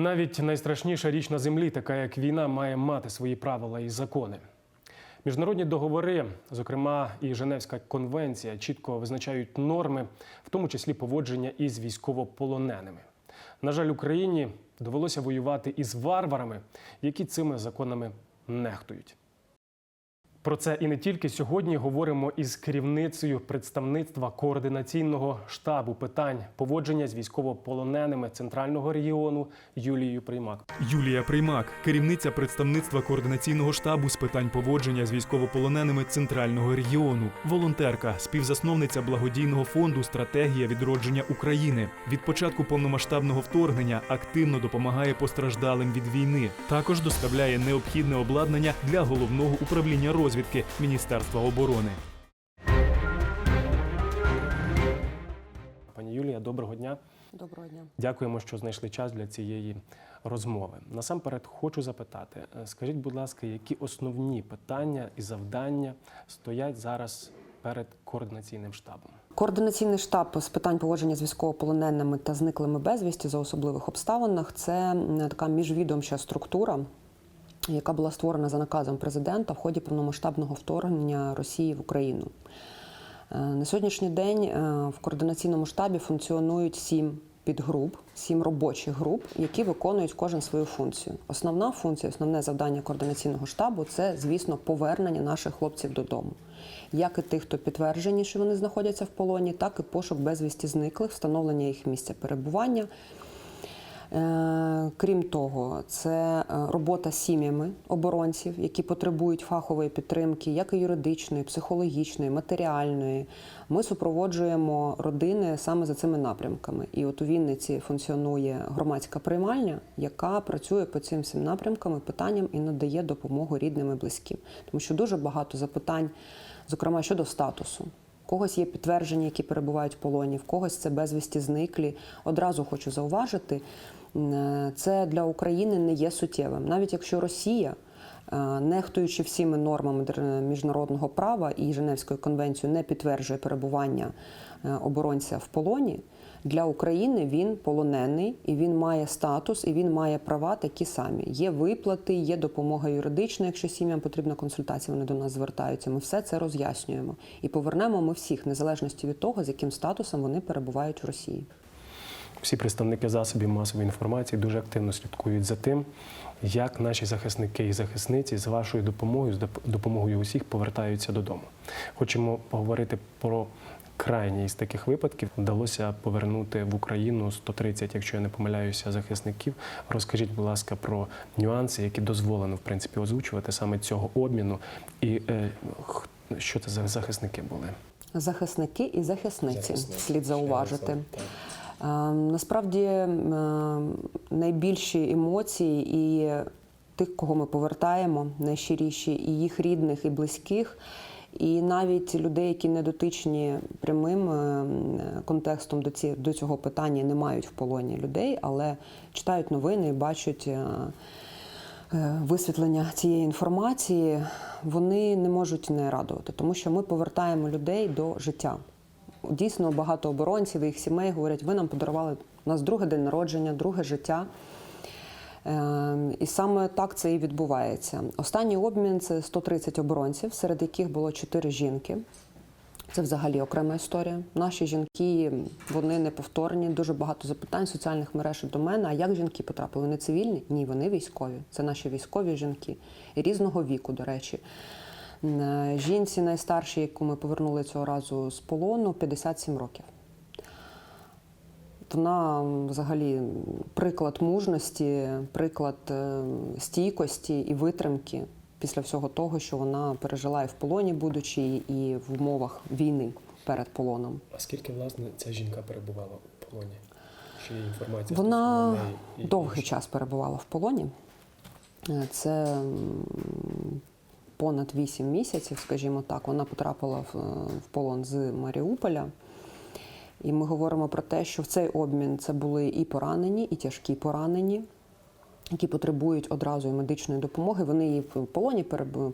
Навіть найстрашніша річ на землі, така як війна, має мати свої правила і закони. Міжнародні договори, зокрема і Женевська конвенція, чітко визначають норми, в тому числі поводження із військовополоненими. На жаль, Україні довелося воювати із варварами, які цими законами нехтують. Про це і не тільки сьогодні говоримо із керівницею представництва координаційного штабу питань поводження з військовополоненими центрального регіону Юлією Приймак. Юлія Приймак, керівниця представництва координаційного штабу з питань поводження з військовополоненими центрального регіону, волонтерка, співзасновниця благодійного фонду Стратегія відродження України. Від початку повномасштабного вторгнення активно допомагає постраждалим від війни. Також доставляє необхідне обладнання для головного управління розвідки Міністерства оборони. Пані Юлія, доброго дня. Доброго дня. Дякуємо, що знайшли час для цієї розмови. Насамперед хочу запитати: е, скажіть, будь ласка, які основні питання і завдання стоять зараз перед координаційним штабом? Координаційний штаб з питань поводження з військовополоненими та зниклими безвісті за особливих обставинах це така міжвідомча структура, яка була створена за наказом президента в ході повномасштабного вторгнення Росії в Україну. Е, На сьогоднішній день е, в координаційному штабі функціонують сім підгруп, сім робочих груп, які виконують кожен свою функцію. Основна функція, основне завдання координаційного штабу це, звісно, повернення наших хлопців додому. Як і тих, хто підтверджені, що вони знаходяться в полоні, так і пошук безвісті зниклих, встановлення їх місця перебування. Е, Крім того, це е, робота з сім'ями оборонців, які потребують фахової підтримки, як і юридичної, психологічної, матеріальної. Ми супроводжуємо родини саме за цими напрямками. І от у Вінниці функціонує громадська приймальня, яка працює по цим всім напрямкам питанням і надає допомогу рідним і близьким. Тому що дуже багато запитань, зокрема щодо статусу. Когось є підтвердження, які перебувають в полоні, в когось це безвісті зниклі. Одразу хочу зауважити, це для України не є суттєвим. Навіть якщо Росія, е, нехтуючи всіми нормами міжнародного права і Женевською конвенцією, не підтверджує перебування е, оборонця в полоні. Для України він полонений і він має статус, і він має права такі самі. Є виплати, є допомога юридична. Якщо сім'ям потрібна консультація, вони до нас звертаються. Ми все це роз'яснюємо і повернемо ми всіх, незалежності від того, з яким статусом вони перебувають в Росії. Всі представники засобів масової інформації дуже активно слідкують за тим, як наші захисники і захисниці з вашою допомогою, з допомогою усіх повертаються додому. Хочемо поговорити про крайній із таких випадків. Вдалося повернути в Україну 130, якщо я не помиляюся, захисників. Розкажіть, будь ласка, про нюанси, які дозволено в принципі озвучувати саме цього обміну, і е, що це за захисники були. Захисники і захисниці Захисники. слід зауважити. Е, Насправді е, найбільші емоції і тих, кого ми повертаємо, найщиріші, і їх рідних, і близьких, і навіть людей, які не дотичні прямим е, контекстом до ці- до цього питання, не мають в полоні людей, але читають новини і бачать. е, е, Висвітлення цієї інформації вони не можуть не радувати, тому що ми повертаємо людей до життя. Дійсно, багато оборонців і їх сімей говорять, ви нам подарували у нас друге день народження, друге життя. Е, І саме так це і відбувається. Останній обмін це 130 оборонців, серед яких було 4 жінки. Це взагалі окрема історія. Наші жінки вони неповторні. Дуже багато запитань соціальних мереж до мене. А як жінки потрапили? Вони цивільні? Ні, вони військові. Це наші військові жінки і різного віку, до речі. Жінці найстаршій, яку ми повернули цього разу з полону, 57 років. Вона взагалі приклад мужності, приклад е, стійкості і витримки після всього того, що вона пережила і в полоні, будучи, і в умовах війни перед полоном. А скільки власне ця жінка перебувала у полоні? Чи є інформація? Вона і- довгий час перебувала в полоні. Е, Це понад 8 місяців, скажімо так. Вона потрапила е, в полон з Маріуполя. І ми говоримо про те, що в цей обмін це були і поранені, і тяжкі поранені, які потребують одразу і медичної допомоги. Вони її в полоні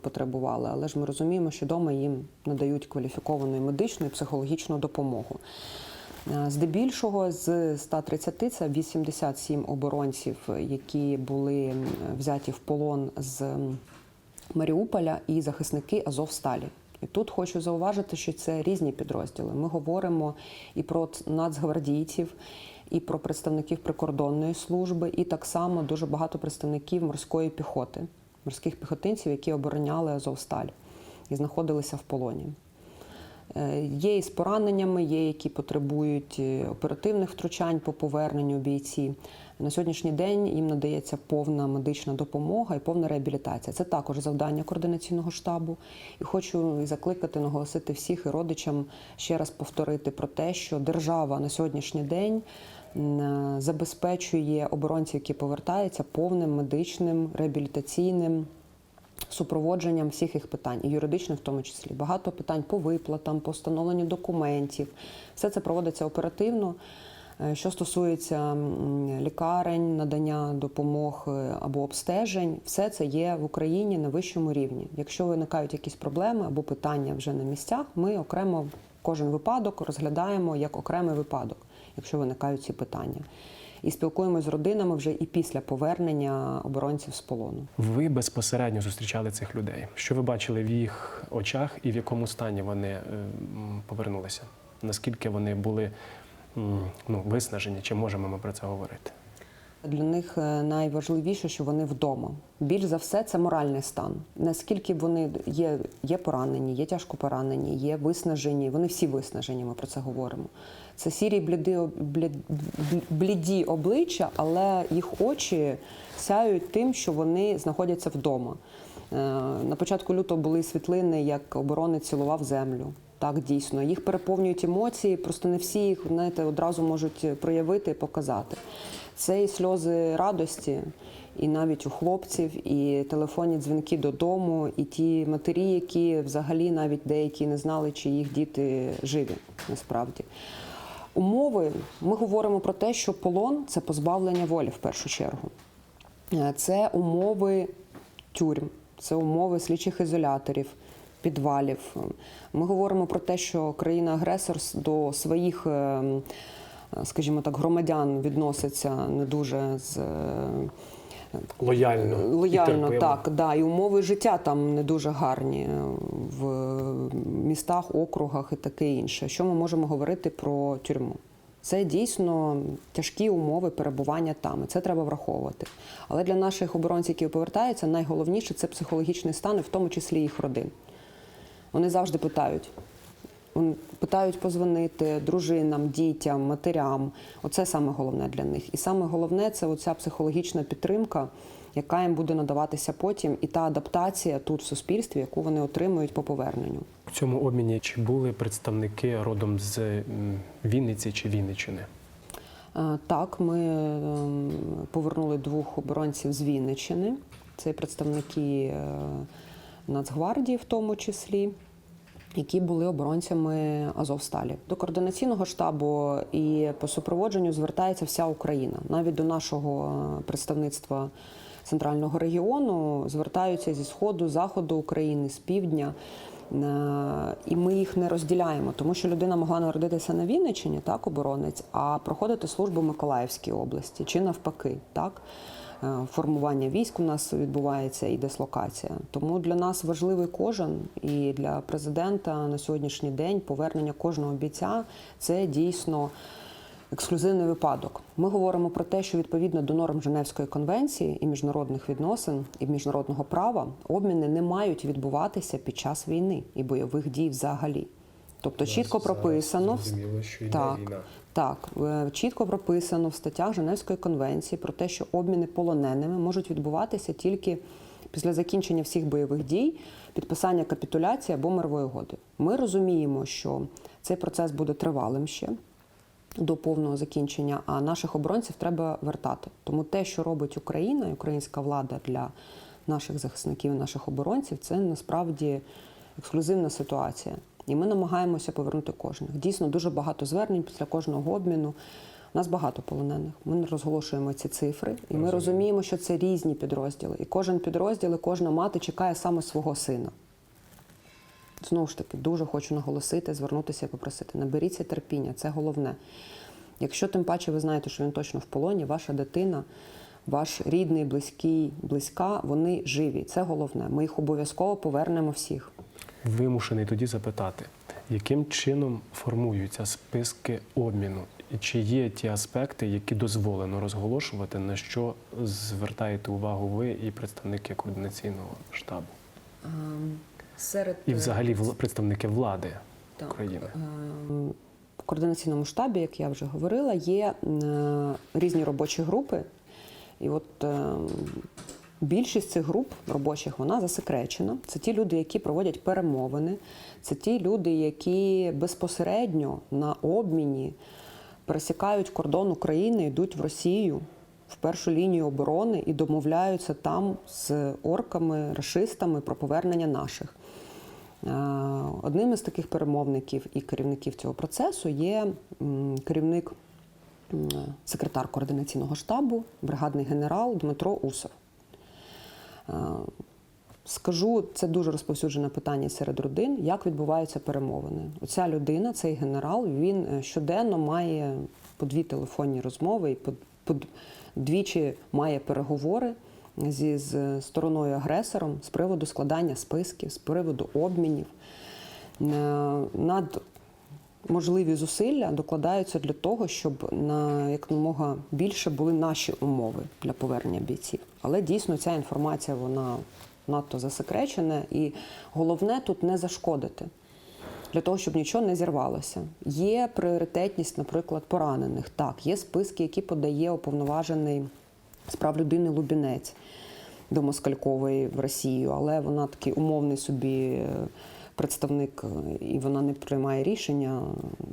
потребували, але ж ми розуміємо, що вдома їм надають кваліфіковану медичну і психологічну допомогу. Е, Здебільшого з 130 це 87 оборонців, які були взяті в полон з Маріуполя і захисники Азовсталі. І тут хочу зауважити, що це різні підрозділи. Ми говоримо і про нацгвардійців, і про представників прикордонної служби, і так само дуже багато представників морської піхоти, морських піхотинців, які обороняли Азовсталь і знаходилися в полоні. Е, Є і з пораненнями, є які потребують е, оперативних втручань по поверненню бійці. На сьогоднішній день їм надається повна медична допомога і повна реабілітація. Це також завдання координаційного штабу. І хочу закликати, наголосити всіх і родичам ще раз повторити про те, що держава на сьогоднішній день забезпечує оборонців, які повертаються, повним медичним реабілітаційним супроводженням всіх їх питань, і юридичних в тому числі. Багато питань по виплатам, по встановленню документів. Все це проводиться оперативно. Е, Що стосується лікарень, надання допомог е, або обстежень, все це є в Україні на вищому рівні. Якщо виникають якісь проблеми або питання вже на місцях, ми окремо кожен випадок розглядаємо як окремий випадок, якщо виникають ці питання. І спілкуємося з родинами вже і після повернення оборонців з полону. Ви безпосередньо зустрічали цих людей. Що ви бачили в їх очах і в якому стані вони е, повернулися? Наскільки вони були ну, виснажені? Чи можемо ми про це говорити? Для них е, найважливіше, що вони вдома. Більш за все, це моральний стан. Наскільки вони є, є поранені, є тяжко поранені, є виснажені. Вони всі виснажені. Ми про це говоримо. Це сірі бліди, блід- бліді обличчя, але їх очі сяють тим, що вони знаходяться вдома. Е, На початку лютого були світлини, як оборонець цілував землю. Так, дійсно, їх переповнюють емоції, просто не всі їх знаєте, одразу можуть проявити і показати. Це і сльози радості, і навіть у хлопців, і телефонні дзвінки додому, і ті матері, які взагалі навіть деякі не знали, чи їх діти живі насправді. Умови ми говоримо про те, що полон це позбавлення волі в першу чергу. Е, Це умови тюрм, це умови слідчих ізоляторів, підвалів. Ми говоримо про те, що країна-агресор до своїх, е, скажімо так, громадян відноситься не дуже з. Е, Лояльно. і Лояльно, так, да, і умови життя там не дуже гарні в містах, округах і таке інше. Що ми можемо говорити про тюрму? Це дійсно тяжкі умови перебування там, і це треба враховувати. Але для наших оборонців, які повертаються, найголовніше це психологічний стан, і в тому числі їх родин. Вони завжди питають. Питають позвонити дружинам, дітям, матерям. Оце саме головне для них. І саме головне це оця психологічна підтримка, яка їм буде надаватися потім, і та адаптація тут в суспільстві, яку вони отримують по поверненню. В цьому обміні чи були представники родом з Вінниці чи Вінниччини? Е, Так, ми ем, повернули двох оборонців з Вінниччини. Це представники е, Нацгвардії, в тому числі, які були оборонцями Азовсталі. До координаційного штабу і по супроводженню звертається вся Україна. Навіть до нашого представництва центрального регіону звертаються зі сходу, заходу України, з півдня. Е, І ми їх не розділяємо, тому що людина могла народитися на Вінниччині, так, оборонець, а проходити службу в Миколаївській області чи навпаки, так. Е, Формування військ у нас відбувається і дислокація. Тому для нас важливий кожен і для президента на сьогоднішній день повернення кожного бійця це дійсно ексклюзивний випадок. Ми говоримо про те, що відповідно до норм Женевської конвенції і міжнародних відносин і міжнародного права обміни не мають відбуватися під час війни і бойових дій взагалі. Тобто чітко прописано що так, так, е, чітко прописано в статтях Женевської конвенції про те, що обміни полоненими можуть відбуватися тільки після закінчення всіх бойових дій, підписання капітуляції або мирової угоди. Ми розуміємо, що цей процес буде тривалим ще до повного закінчення, а наших оборонців треба вертати. Тому те, що робить Україна і українська влада для наших захисників, наших оборонців, це насправді ексклюзивна ситуація. І ми намагаємося повернути кожних. Дійсно, дуже багато звернень після кожного обміну. У нас багато полонених. Ми не розголошуємо ці цифри, і ми розуміємо, що це різні підрозділи. І кожен підрозділ, і кожна мати чекає саме свого сина. знову ж таки дуже хочу наголосити, звернутися і попросити. Наберіться терпіння, це головне. Якщо тим паче ви знаєте, що він точно в полоні, ваша дитина, ваш рідний, близький, близька, вони живі. Це головне. Ми їх обов'язково повернемо всіх. Вимушений тоді запитати, яким чином формуються списки обміну, і чи є ті аспекти, які дозволено розголошувати, на що звертаєте увагу ви і представники координаційного штабу, Серед і взагалі представники влади Так. України? Ем, В координаційному штабі, як я вже говорила, є е, різні робочі групи. І от ем, більшість цих груп робочих вона засекречена. Це ті люди, які проводять перемовини, це ті люди, які безпосередньо на обміні пересікають кордон України, йдуть в Росію в першу лінію оборони і домовляються там з орками, рашистами про повернення наших. Е, Одним із таких перемовників і керівників цього процесу є керівник, секретар координаційного штабу, бригадний генерал Дмитро Усов. Е, Скажу, це дуже розповсюджене питання серед родин, як відбуваються перемовини. Оця людина, цей генерал, він е, щоденно має по дві телефонні розмови і по, по двічі має переговори зі з стороною агресором з приводу складання списків, з приводу обмінів. Е, Над можливі зусилля докладаються для того, щоб на якомога більше були наші умови для повернення бійців. Але дійсно ця інформація вона надто засекречена, і головне тут не зашкодити. Для того, щоб нічого не зірвалося. Є пріоритетність, наприклад, поранених. Так, є списки, які подає уповноважений з прав людини Лубінець до Москалькової в Росію, але вона такий умовний собі е, представник, е, і вона не приймає рішення,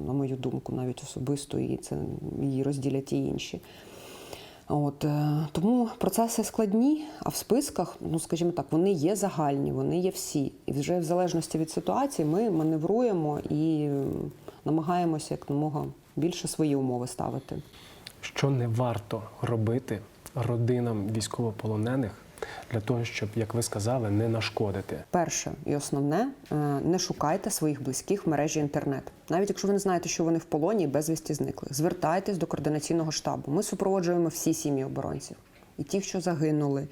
на мою думку, навіть особисто, і це її розділять і інші. От, е, тому процеси складні, а в списках, ну скажімо так, вони є загальні, вони є всі. І вже в залежності від ситуації ми маневруємо і намагаємося якомога більше свої умови ставити. Що не варто робити родинам військовополонених для того, щоб, як ви сказали, не нашкодити? Перше і основне е, не шукайте своїх близьких в мережі інтернет. Навіть якщо ви не знаєте, що вони в полоні і безвісті зникли. Звертайтесь до координаційного штабу. Ми супроводжуємо всі сім'ї оборонців, і ті, що загинули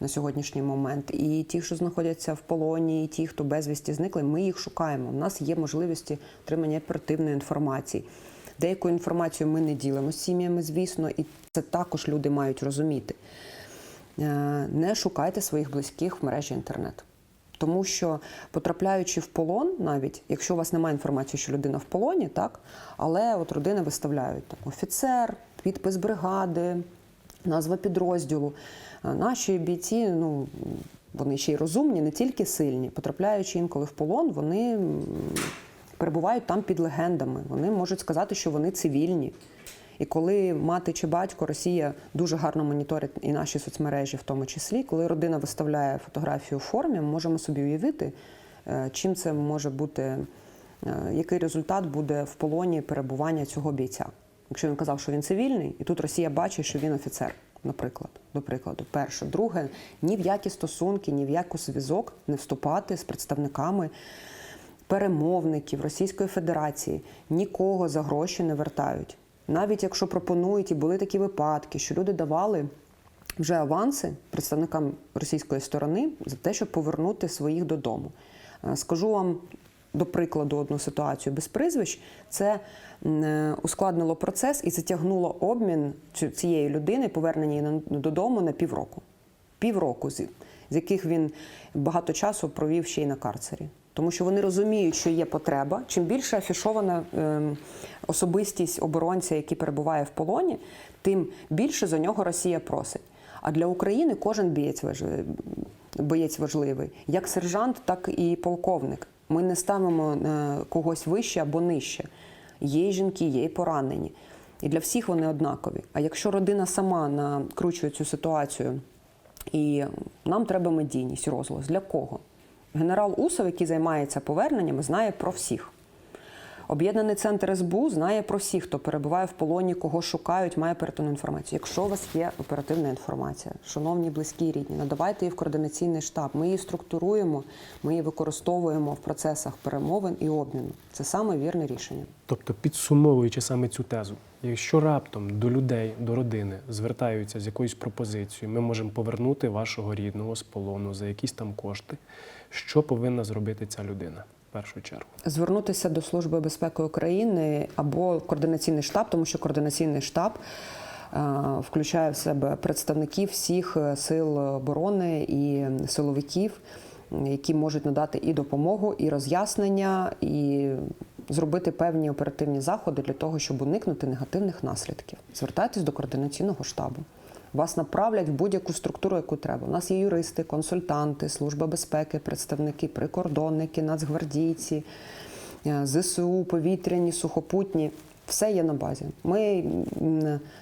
на сьогоднішній момент, і ті, що знаходяться в полоні, і ті, хто безвісті зникли. Ми їх шукаємо. У нас є можливості отримання оперативної інформації. Деяку інформацію ми не ділимо з сім'ями, звісно, і це також люди мають розуміти. Е, не шукайте своїх близьких в мережі інтернет. Тому що потрапляючи в полон, навіть якщо у вас немає інформації, що людина в полоні, так але от родини виставляють так, офіцер, підпис бригади, назва підрозділу. Е, Наші бійці, ну вони ще й розумні, не тільки сильні. Потрапляючи інколи в полон, вони перебувають там під легендами. Вони можуть сказати, що вони цивільні. І коли мати чи батько Росія дуже гарно моніторить і наші соцмережі, в тому числі, коли родина виставляє фотографію у формі, ми можемо собі уявити, е, чим це може бути, е, який результат буде в полоні перебування цього бійця. Якщо він казав, що він цивільний, і тут Росія бачить, що він офіцер, наприклад, до прикладу. Перше, друге, ні в які стосунки, ні в яку зв'язок не вступати з представниками перемовників Російської Федерації нікого за гроші не вертають. Навіть якщо пропонують, і були такі випадки, що люди давали вже аванси представникам російської сторони за те, щоб повернути своїх додому. Е, Скажу вам до прикладу одну ситуацію без прізвищ. Це е, ускладнило процес і затягнуло обмін цієї людини, повернення додому на півроку. Півроку, з яких він багато часу провів ще й на карцері. Тому що вони розуміють, що є потреба. Чим більше афішована ем, особистість оборонця, який перебуває в полоні, тим більше за нього Росія просить. А для України кожен бієць важливий, боєць важливий, як сержант, так і полковник. Ми не ставимо е, когось вище або нижче. Є й жінки, є й поранені. І для всіх вони однакові. А якщо родина сама накручує цю ситуацію, і нам треба медійність, розголос. Для кого? Генерал Усов, який займається поверненнями, знає про всіх. Об'єднаний центр СБУ знає про всіх, хто перебуває в полоні, кого шукають, має оперативну інформацію. Якщо у вас є оперативна інформація, шановні близькі рідні, надавайте її в координаційний штаб. Ми її структуруємо, ми її використовуємо в процесах перемовин і обміну. Це саме вірне рішення. Тобто, підсумовуючи саме цю тезу, якщо раптом до людей, до родини звертаються з якоюсь пропозицією, ми можемо повернути вашого рідного з полону за якісь там кошти. Що повинна зробити ця людина першу чергу? звернутися до Служби безпеки України або координаційний штаб, тому що координаційний штаб е, включає в себе представників всіх е, сил оборони і силовиків, які можуть надати і допомогу, і роз'яснення, і зробити певні оперативні заходи для того, щоб уникнути негативних наслідків. Звертайтесь до координаційного штабу. Вас направлять в будь-яку структуру, яку треба. У нас є юристи, консультанти, служба безпеки, представники, прикордонники, нацгвардійці, е, ЗСУ, повітряні, сухопутні. Все є на базі. Ми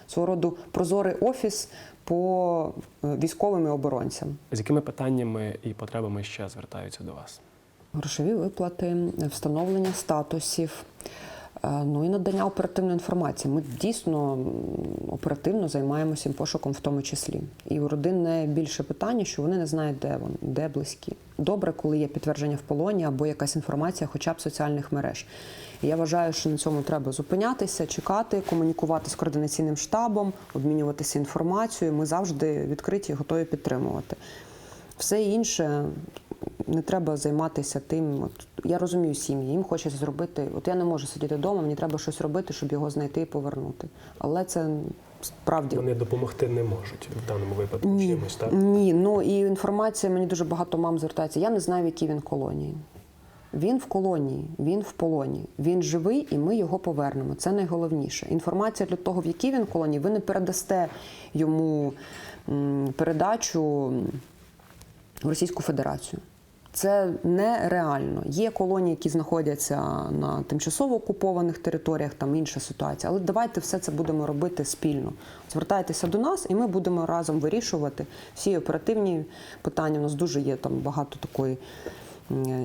свого роду прозорий офіс по е, військовим і оборонцям. З якими питаннями і потребами ще звертаються до вас? Грошові виплати, встановлення статусів, ну і надання оперативної інформації. Ми дійсно оперативно займаємося пошуком в тому числі. І у родин найбільше питання, що вони не знають, де вони, де близькі. Добре, коли є підтвердження в полоні або якась інформація, хоча б соціальних мереж. І я вважаю, що на цьому треба зупинятися, чекати, комунікувати з координаційним штабом, обмінюватися інформацією. Ми завжди відкриті і готові підтримувати. Все інше не треба займатися тим. От я розумію сім'ї, їм хочеться зробити. От я не можу сидіти вдома, мені треба щось робити, щоб його знайти і повернути. Але це справді Вони допомогти не можуть в даному випадку ні, чимось, так? ні. Ну і інформація мені дуже багато мам звертається. Я не знаю, в якій він колонії. Він в колонії, він в полоні. Він живий, і ми його повернемо. Це найголовніше. Інформація для того, в якій він колонії, ви не передасте йому передачу в Російську Федерацію. Це нереально. Є колонії, які знаходяться на тимчасово окупованих територіях, там інша ситуація. Але давайте все це будемо робити спільно. Звертайтеся до нас, і ми будемо разом вирішувати всі оперативні питання. У нас дуже є там багато такої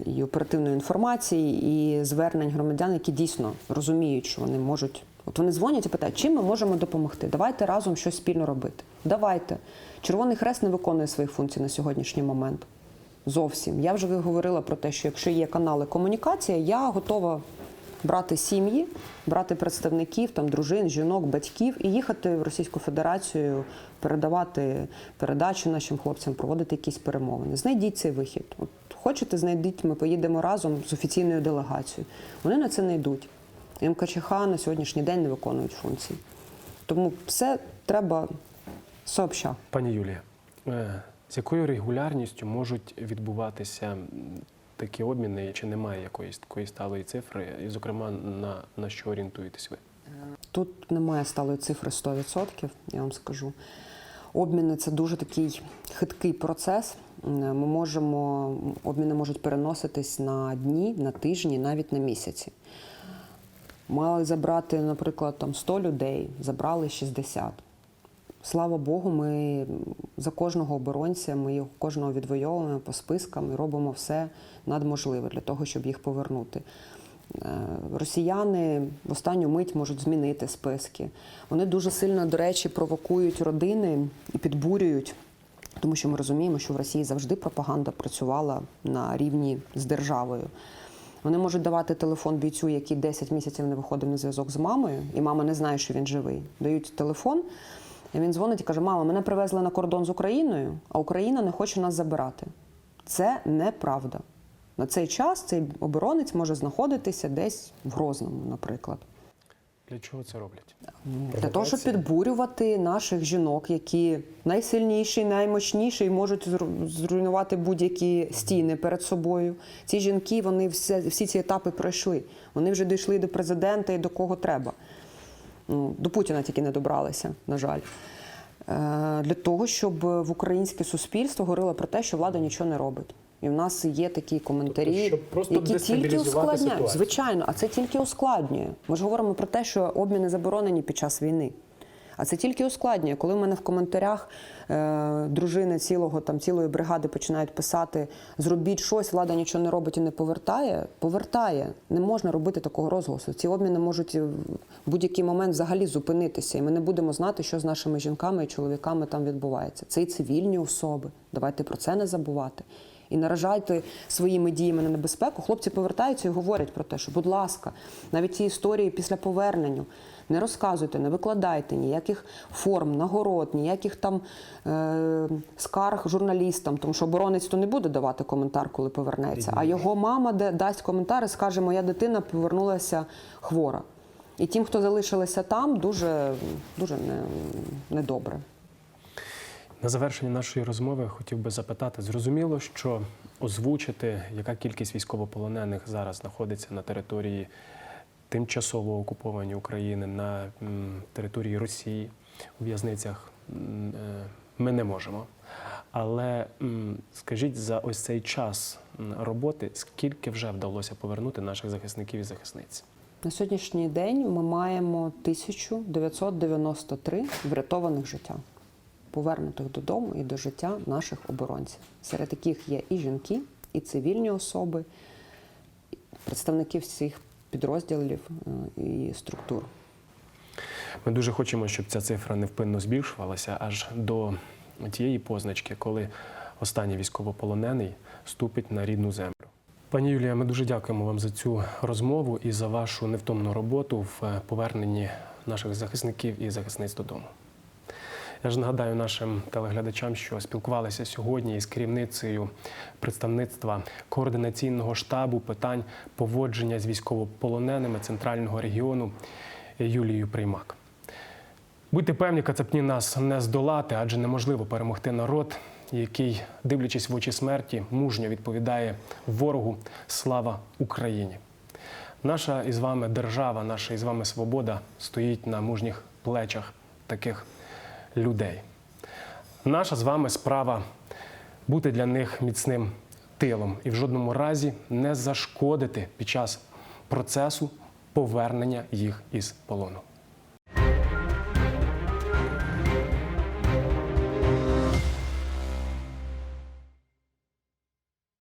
і оперативної інформації, і звернень громадян, які дійсно розуміють, що вони можуть. От вони дзвонять і питають, чим ми можемо допомогти? Давайте разом щось спільно робити. Давайте. Червоний хрест не виконує своїх функцій на сьогоднішній момент. Зовсім. Я вже говорила про те, що якщо є канали комунікації, я готова брати сім'ї, брати представників, там, дружин, жінок, батьків і їхати в Російську Федерацію, передавати передачі нашим хлопцям, проводити якісь перемовини. Знайдіть цей вихід. От хочете, знайдіть, ми поїдемо разом з офіційною делегацією. Вони на це не йдуть. МКЧХ на сьогоднішній день не виконують функції. Тому все треба сообща. Пані Юлія, е, з якою регулярністю можуть відбуватися такі обміни, чи немає якоїсь такої сталої цифри, і, зокрема, на, на що орієнтуєтесь ви? Тут немає сталої цифри 100%, я вам скажу. Обміни це дуже такий хиткий процес. Ми можемо, обміни можуть переноситись на дні, на тижні, навіть на місяці. Мали забрати, наприклад, там 100 людей, забрали 60. Слава Богу, ми за кожного оборонця, ми його кожного відвоюємо по спискам і робимо все надможливе для того, щоб їх повернути. Е, Росіяни в останню мить можуть змінити списки. Вони дуже сильно, до речі, провокують родини і підбурюють, тому що ми розуміємо, що в Росії завжди пропаганда працювала на рівні з державою. Вони можуть давати телефон бійцю, який 10 місяців не виходив на зв'язок з мамою, і мама не знає, що він живий. Дають телефон, і він дзвонить і каже: Мама, мене привезли на кордон з Україною, а Україна не хоче нас забирати. Це неправда. На цей час цей оборонець може знаходитися десь в Грозному, наприклад. Для чого це роблять? Для того, щоб підбурювати наших жінок, які найсильніші, наймощніші і можуть зруйнувати будь-які стіни перед собою. Ці жінки вони все, всі ці етапи пройшли. Вони вже дійшли до президента і до кого треба. Ну, До Путіна тільки не добралися, на жаль. Е, Для того, щоб в українське суспільство говорило про те, що влада нічого не робить. І в нас є такі коментарі, Тобто, які тільки ускладняють. ситуацію. Звичайно, а це тільки ускладнює. Ми ж говоримо про те, що обміни заборонені під час війни. А це тільки ускладнює. Коли в мене в коментарях е, дружини цілого там цілої бригади починають писати: зробіть щось, влада нічого не робить і не повертає. Повертає. Не можна робити такого розголосу. Ці обміни можуть в будь-який момент взагалі зупинитися, і ми не будемо знати, що з нашими жінками і чоловіками там відбувається. Це і цивільні особи. Давайте про це не забувати. І наражайте своїми діями на небезпеку. Хлопці повертаються і говорять про те, що, будь ласка, навіть ці історії після повернення не розказуйте, не викладайте ніяких форм, нагород, ніяких там е- скарг журналістам, тому що оборонець то не буде давати коментар, коли повернеться. А його мама де дасть коментар і скаже, моя дитина повернулася хвора. І тим, хто залишилися там, дуже, дуже не, недобре. На завершення нашої розмови хотів би запитати: зрозуміло, що озвучити, яка кількість військовополонених зараз знаходиться на території тимчасово окупованої України, на території Росії у в'язницях, е, ми не можемо. Але скажіть за ось цей час роботи, скільки вже вдалося повернути наших захисників і захисниць? На сьогоднішній день ми маємо 1993 врятованих життя, повернутих додому і до життя наших оборонців, серед яких є і жінки, і цивільні особи, представники всіх підрозділів е, і структур. Ми дуже хочемо, щоб ця цифра невпинно збільшувалася аж до тієї позначки, коли останній військовополонений ступить на рідну землю. Пані Юлія, ми дуже дякуємо вам за цю розмову і за вашу невтомну роботу в е, поверненні наших захисників і захисниць додому. Я ж нагадаю нашим телеглядачам, що спілкувалися сьогодні із керівницею представництва координаційного штабу питань поводження з військовополоненими центрального регіону Юлією Приймак. Будьте певні, кацапні нас не здолати, адже неможливо перемогти народ, який, дивлячись в очі смерті, мужньо відповідає ворогу Слава Україні. Наша із вами держава, наша із вами свобода стоїть на мужніх плечах таких людей. Наша з вами справа бути для них міцним тилом і в жодному разі не зашкодити під час процесу повернення їх із полону.